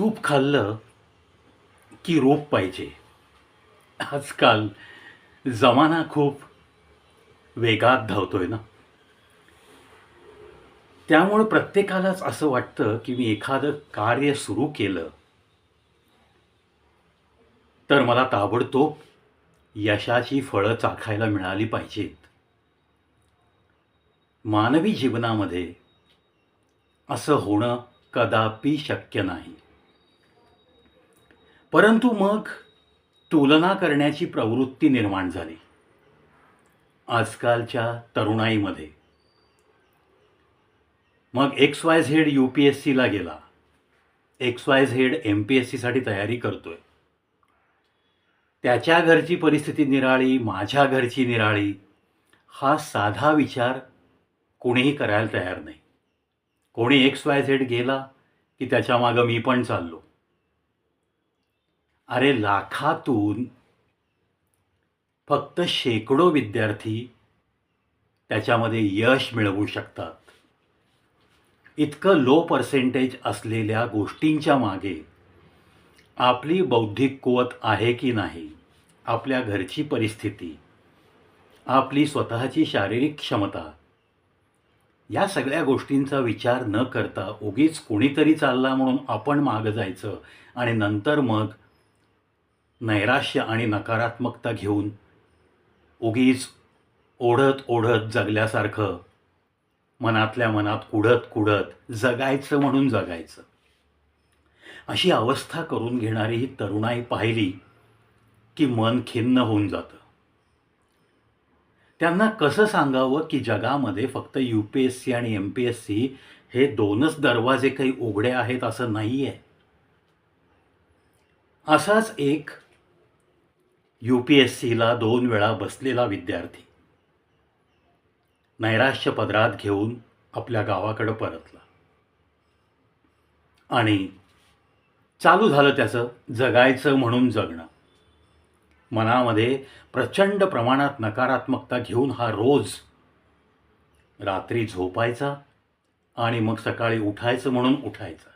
तूप खाल्लं की रोप पाहिजे. आजकाल जमाना खूप वेगात धावतोय ना. त्यामुळं प्रत्येकालाच असं वाटतं की मी एखादं कार्य सुरू केलं तर मला ताबडतोब यशाची फळं चाखायला मिळाली पाहिजेत. मानवी जीवनामध्ये असं होणं कदापि शक्य नाही. परंतु मग तुलना करण्याची प्रवृत्ती निर्माण झाली. आजकालच्या तरुणाईमध्ये. मग X Y Z U P S सीला गेला. X Y Z M P S सीसाठी तयारी करतोय. त्याच्या घरची परिस्थिती निराळी माझ्या घरची निराळी हा साधा विचार कोणीही करायला तयार नाही. कोणी एक्स वाय झेड गेला की त्याच्या मागं मी पण चाललो. अरे लाखातून फक्त शेकडो विद्यार्थी त्याच्यामध्ये यश मिळवू शकतात. इतकं लो पर्सेंटेज असलेल्या गोष्टींच्या मागे आपली बौद्धिक कुवत आहे की नाही आपल्या घरची परिस्थिती आपली स्वतःची शारीरिक क्षमता या सगळ्या गोष्टींचा विचार न करता उगीच कोणीतरी चालला म्हणून आपण मागं जायचं आणि नंतर मग नैराश्य आणि नकारात्मकता घेऊन उगीच ओढत ओढत जगल्यासारखं मनातल्या मनात कुढत कुढत जगायचं म्हणून जगायचं. अशी अवस्था करून घेणारी ही तरुणाई पाहिली की मन खिन्न होऊन जातं. त्यांना कसं सांगावं की जगामध्ये फक्त यू पी एस सी आणि एम पी एस सी हे दोनच दरवाजे काही उघडे आहेत असं नाही आहे असाच एक यू पी एस सीला दोन वेळा बसलेला विद्यार्थी नैराश्य पदरात घेऊन आपल्या गावाकडं परतला. आणि चालू झालं त्याचं जगायचं म्हणून जगणं. मनामध्ये प्रचंड प्रमाणात नकारात्मकता घेऊन हा रोज रात्री झोपायचा आणि मग सकाळी उठायचं म्हणून उठायचा.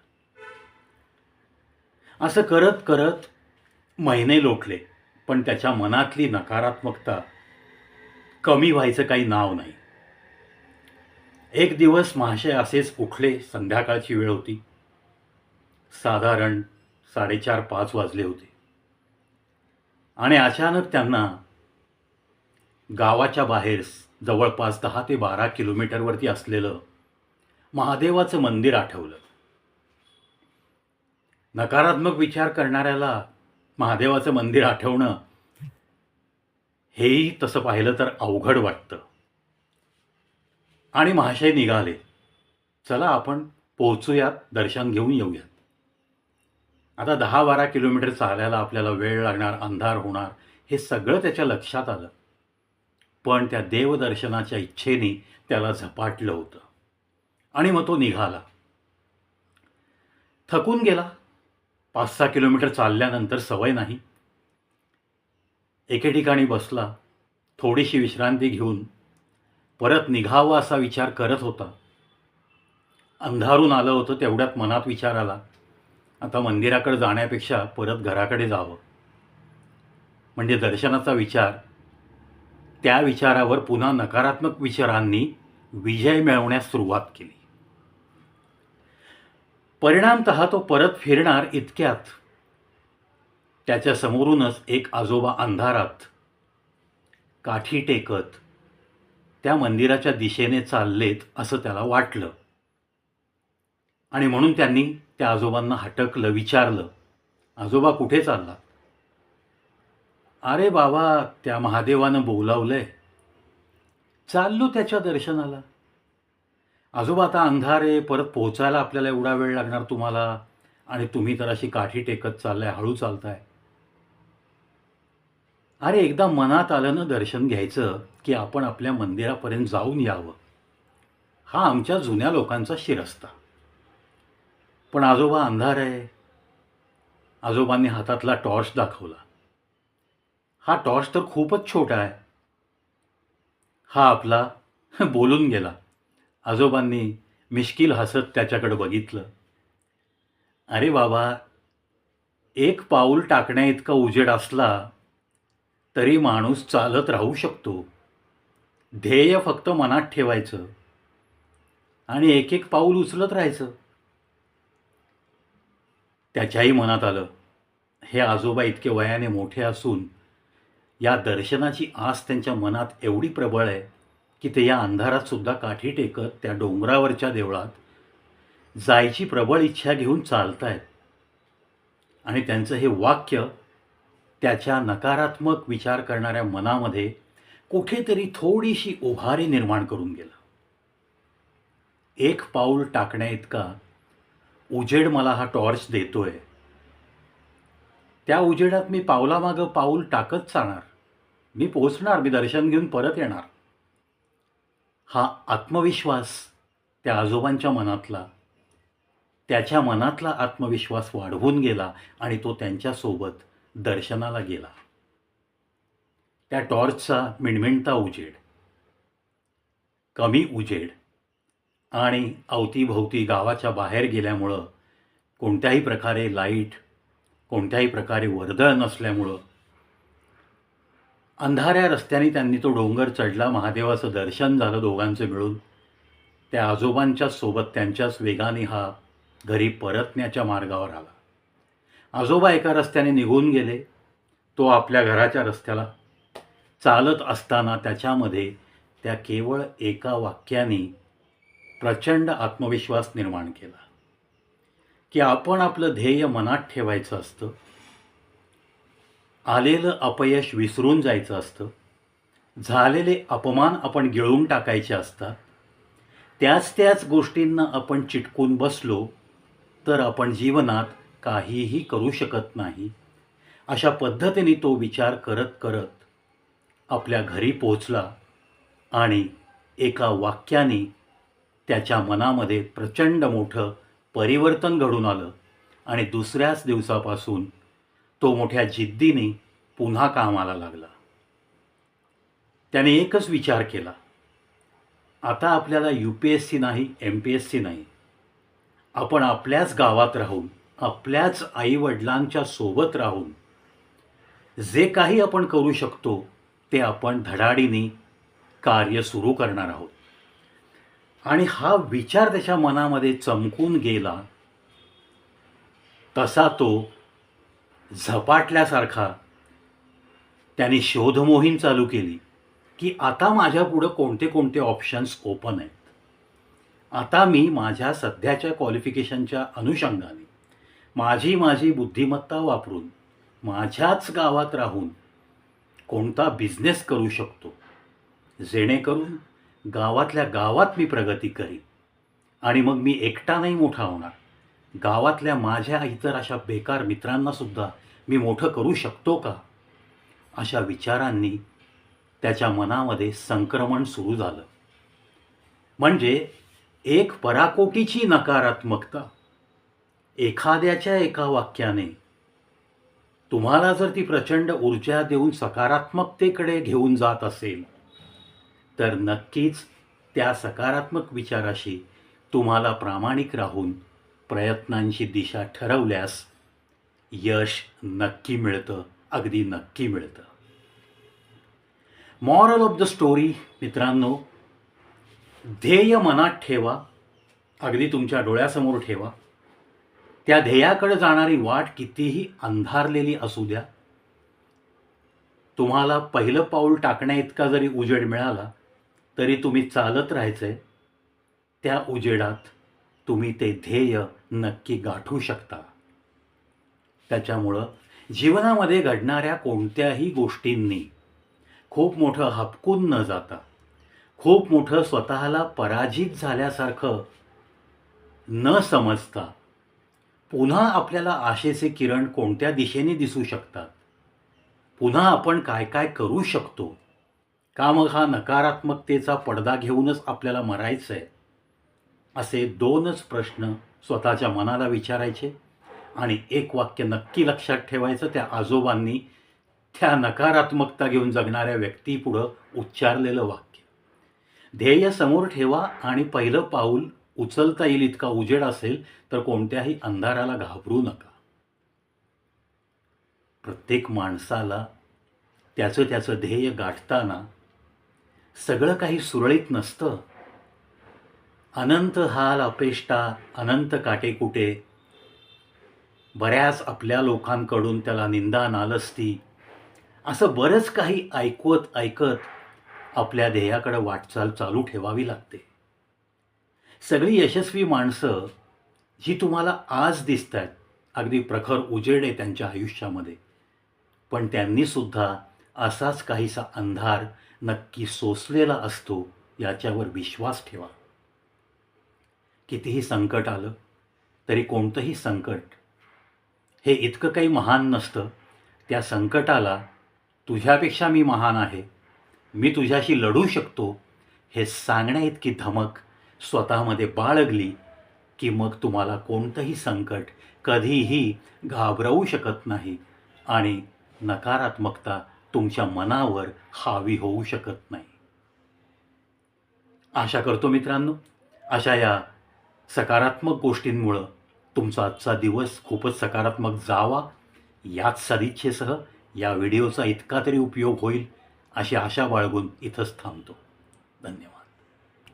असं करत करत महिने लोटले. पण त्याच्या मनातली नकारात्मकता कमी व्हायचं काही नाव नाही. एक दिवस महाशय असेच उठले संध्याकाळची वेळ होती. साधारण साडेचार पाच वाजले होते. आणि अचानक त्यांना गावाच्या बाहेर जवळपास दहा ते बारा किलोमीटरवरती असलेलं महादेवाचं मंदिर आठवलं. नकारात्मक विचार करणाऱ्याला महादेवाचं मंदिर आठवणं हेही तसं पाहिलं तर अवघड वाटतं. आणि महाशय निघाले. चला आपण पोहोचूयात दर्शन घेऊन येऊयात. आता दहा बारा किलोमीटर चालायला आपल्याला वेळ लागणार अंधार होणार हे सगळं त्याच्या लक्षात आलं. पण त्या देवदर्शनाच्या इच्छेने त्याला झपाटलं होतं. आणि मग तो निघाला. थकून गेला. पाच सहा किलोमीटर चालल्यानंतर सवय नाही. एके ठिकाणी बसला थोडीशी विश्रांती घेऊन परत निघावं असा विचार करत होता. अंधारून आलं होतं तेवढ्यात मनात विचार आला आता मंदिराकडे जाण्यापेक्षा परत घराकडे जावं. म्हणजे दर्शनाचा विचार त्या विचारावर पुन्हा नकारात्मक विचारांनी विजय मिळवण्यास सुरुवात केली. परिणामत तो परत फिरणार इतक्यात. त्याच्या समोरूनच एक आजोबा अंधारात काठी टेकत त्या मंदिराच्या दिशेने चाललेत असं त्याला वाटलं. आणि म्हणून त्यांनी त्या आजोबांना हटकलं विचारलं आजोबा कुठे चालला अरे बाबा त्या महादेवानं बोलावलंय. चाललो त्याच्या दर्शनाला. आजोबा आता अंधार आहे परत पोहोचायला आपल्याला एवढा वेळ लागणार तुम्हाला? आणि तुम्ही तर अशी काठी टेकत चाललाय हळू चालताय. अरे एकदा मनात आलं ना दर्शन घ्यायचं की आपण आपल्या मंदिरापर्यंत जाऊन यावं. हा आमच्या जुन्या लोकांचा शिरस्ता. पण आजोबा अंधार आहे. आजोबांनी हातातला टॉर्च दाखवला. हा टॉर्च तर खूपच छोटा आहे. हा आपला बोलून गेला. आजोबांनी मिश्किल हसत त्याच्याकडं बघितलं. अरे बाबा एक पाऊल टाकण्या इतका उजेड असला तरी माणूस चालत राहू शकतो. ध्येय फक्त मनात ठेवायचं आणि एक एक पाऊल उचलत राहायचं. त्याच्याही मनात आलं हे आजोबा इतके वयाने मोठे असून या दर्शनाची आस त्यांच्या मनात एवढी प्रबळ आहे. की ते या अंधारात सुद्धा काठी टेकत त्या डोंगरावरच्या देवळात जायची प्रबळ इच्छा घेऊन चालतायत. आणि त्यांचं हे वाक्य त्याच्या नकारात्मक विचार करणाऱ्या मनामध्ये कुठेतरी थोडीशी उभारी निर्माण करून गेलं. एक पाऊल टाकण्या इतका उजेड मला हा टॉर्च देतोय. त्या उजेडात मी पावलामागं पाऊल टाकत चालणार. मी पोचणार मी दर्शन घेऊन परत येणार. हा आत्मविश्वास त्या आजोबांच्या मनातला त्याच्या मनातला आत्मविश्वास वाढवून गेला आणि तो त्यांच्यासोबत दर्शनाला गेला. त्या टॉर्चचा मिणमिणता उजेड कमी उजेड आणि अवतीभोवती गावाच्या बाहेर गेल्यामुळं कोणत्याही प्रकारे लाइट कोणत्याही प्रकारे वर्दळ नसल्यामुळं अंधाऱ्या रस्त्याने त्यांनी तो डोंगर चढला. महादेवाचं दर्शन झालं दोघांचं मिळून. त्या आजोबांच्या सोबत त्यांच्याच वेगाने हा घरी परतण्याच्या मार्गावर आला. आजोबा एका रस्त्याने निघून गेले. तो आपल्या घराच्या रस्त्याला चालत असताना त्याच्यामध्ये त्या केवळ एका वाक्याने प्रचंड आत्मविश्वास निर्माण केला. की आपण आपलं ध्येय मनात ठेवायचं असतं. आलेलं अपयश विसरून जायचं असतं. झालेले अपमान आपण गिळून टाकायचे असतात. त्याच त्याच गोष्टींना आपण चिटकून बसलो तर आपण जीवनात काहीही करू शकत नाही. अशा पद्धतीने तो विचार करत करत आपल्या घरी पोहोचला आणि एका वाक्याने त्याच्या मनामध्ये प्रचंड मोठं परिवर्तन घडून आलं आणि दुसऱ्याच दिवसापासून तो मोठ्या जिद्दीने पुन्हा कामाला लागला. त्याने एकच विचार केला. आता आपल्याला यू पी एस सी नाही एम पी एस सी नाही. आपण आपल्याच गावात राहून आपल्याच आईवडिलांच्या सोबत राहून जे काही आपण करू शकतो ते आपण धडाडीने कार्य सुरू करणार आहोत. आणि हा विचार त्याच्या मनामध्ये चमकून गेला. तसा तो झपाटल्यासारखा त्याने शोधमोहीम चालू केली की आता माझ्यापुढं कोणते कोणते ऑप्शन्स ओपन आहेत. आता मी माझ्या सध्याच्या क्वालिफिकेशनच्या अनुषंगाने माझी माझी बुद्धिमत्ता वापरून माझ्याच गावात राहून कोणता बिझनेस करू शकतो. जेणेकरून गावातल्या गावात मी प्रगती करीन आणि मग मी एकटा नाही मोठा होणार. गावातल्या माझ्या इतर अशा बेकार मित्रांनासुद्धा मी मोठं करू शकतो का? अशा विचारांनी त्याच्या मनामध्ये संक्रमण सुरू झालं. म्हणजे एक पराकोटीची नकारात्मकता एखाद्याच्या एका वाक्याने तुम्हाला जर ती प्रचंड ऊर्जा देऊन सकारात्मकतेकडे घेऊन जात असेल तर नक्कीच त्या सकारात्मक विचाराशी तुम्हाला प्रामाणिक राहून प्रयत्नांची दिशा ठरवल्यास यश नक्की मिळतं अगदी नक्की मिळतं. मॉरल ऑफ द स्टोरी मित्रांनो ध्येय मनात ठेवा अगदी तुमच्या डोळ्यासमोर ठेवा. त्या ध्येयाकडे जाणारी वाट कितीही अंधारलेली असू द्या. तुम्हाला पहिलं पाऊल टाकण्या इतका जरी उजेड मिळाला तरी तुम्ही चालत राहायचंय त्या उजेडात. तुम्ही ते ध्येय नक्की गाठू शकता. त्याच्यामुळं जीवनामध्ये घडणाऱ्या कोणत्याही गोष्टींनी खूप मोठं हपकून न जाता खूप मोठं स्वतःला पराजित झाल्यासारखं न समजता पुन्हा आपल्याला आशेचे किरण कोणत्या दिशेने दिसू शकतात? पुन्हा आपण काय काय करू शकतो? का मग हा नकारात्मकतेचा पडदा घेऊनच आपल्याला मरायचं आहे असे दोनच प्रश्न स्वतःच्या मनाला विचारायचे आणि एक वाक्य नक्की लक्षात ठेवायचं त्या आजोबांनी त्या नकारात्मकता घेऊन जगणाऱ्या व्यक्तीपुढं उच्चारलेलं वाक्य. ध्येय समोर ठेवा आणि पहिलं पाऊल उचलता येईल इतका उजेड असेल तर कोणत्याही अंधाराला घाबरू नका. प्रत्येक माणसाला त्याचं त्याचं ध्येय गाठताना सगळं काही सुरळीत नसतं. अनंत हाल अपेष्टा अनंत काटेकुटे बऱ्याच आपल्या लोकांकडून त्याला निंदा नालस्ती. असं बरंच काही ऐकवत ऐकत आपल्या ध्येयाकडे वाटचाल चालू ठेवावी लागते. सगळी यशस्वी माणसं जी तुम्हाला आज दिसत आहेत अगदी प्रखर उजेड आहे त्यांच्या आयुष्यामध्ये. पण त्यांनीसुद्धा असाच काहीसा अंधार नक्की सोसलेला असतो याच्यावर विश्वास ठेवा. कितीही संकट आलं तरी कोणतंही संकट हे इतकं काही महान नसतं. त्या संकटाला तुझ्यापेक्षा मी महान आहे. मी तुझ्याशी लढू शकतो. हे सांगण्या इतकी धमक स्वतःमध्ये बाळगली की मग तुम्हाला कोणतंही संकट कधीही घाबरवू शकत नाही आणि नकारात्मकता तुमच्या मनावर हावी होऊ शकत नाही. आशा करतो मित्रांनो अशा या सकारात्मक गोष्टींमुळं तुमचा आजचा दिवस खूपच सकारात्मक जावा. याच सदिच्छेसह या व्हिडिओचा इतका तरी उपयोग होईल अशी आशा बाळगून इथंच थांबतो. धन्यवाद.